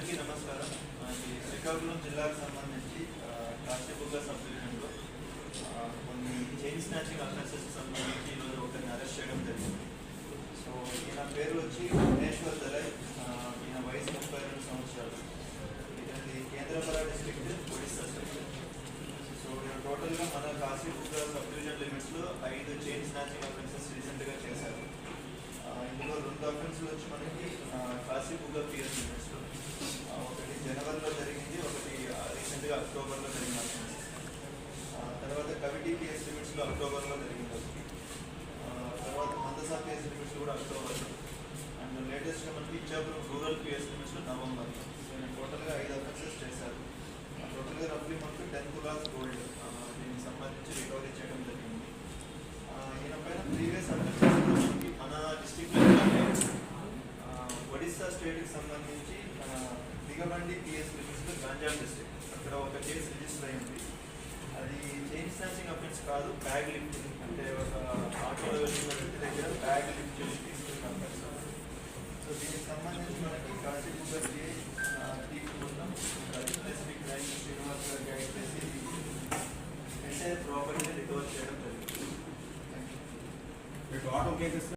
అందరికీ నమస్కారం. అది శ్రీకాకుళం జిల్లాకు సంబంధించి ఆ, కాశీబుగ్గ సబ్ డివిజన్లో కొన్ని చైన్ స్నాచింగ్ అఫెన్సెస్ సంబంధించి ఈరోజు ఒకరిని అరెస్ట్ చేయడం జరిగింది. సో ఈయన పేరు వచ్చి మహేశ్వర్ దరాయ్ ఈయన వయసు ముప్పై రెండు సంవత్సరాలు ఇది కేంద్రపర డిస్ట్రిక్ట్ ఒడిస్సా స్టేట్. సో ఈయన టోటల్గా మన కాశీబుగ్గ సబ్ డివిజన్ లిమిట్స్లో ఐదు చైన్ స్నాచింగ్ అఫెన్సెస్ రీసెంట్గా చేశారు. ఇందులో రెండు అఫెన్స్లు వచ్చి మనకి ఆ, కాశీబుగ్గ పిఎస్ లిమిట్స్లో ఆ, ఒకటి జనవరిలో జరిగింది ఒకటి ఆ, రీసెంట్గా అక్టోబర్లో జరిగిన తర్వాత కమిటీ కేస్ లిమిట్స్లో అక్టోబర్లో జరిగింది. తర్వాత మందసా కేస్ లిమిట్స్ కూడా అక్టోబర్లో అండ్ లేటెస్ట్గా మనకి ఇచ్చాపురం రూరల్ కేస్ లిమిట్స్లో నవంబర్. నేను టోటల్గా ఐదు అఫెన్సెస్ చేశారు. టోటల్గా రఫ్లీ మనకు టెన్ కులాస్ గోల్డ్ దీనికి సంబంధించి రికవరీ చేయడం జరిగింది. ఈయన పైన ప్రీవియస్ అఫెన్సెస్ మన డిస్టిక్లో ఒడిస్సా స్టేట్కి సంబంధించి దిగబండి పిఎస్ లిమిట్స్లో గంజాం డిస్టిక్ ఇక్కడ ఒక కేసు రిజిస్టర్ అయింది. అది చైన్ స్నాచింగ్ అఫెన్స్ కాదు బ్యాగ్ లిఫ్టింగ్ అంటే ఒక ఆటోలో వెళ్ళిన వ్యక్తి దగ్గర బ్యాగ్ లిఫ్ట్ చేసి తీసుకున్న అఫెన్స్ సో దీనికి సంబంధించి మనకి Kasibugga team specific crime Srinivas garu guide చేసి ఎంటైర్ ప్రాపర్టీ రికవర్ చేయడం జరిగింది. మీకు ఆటో కేసెస్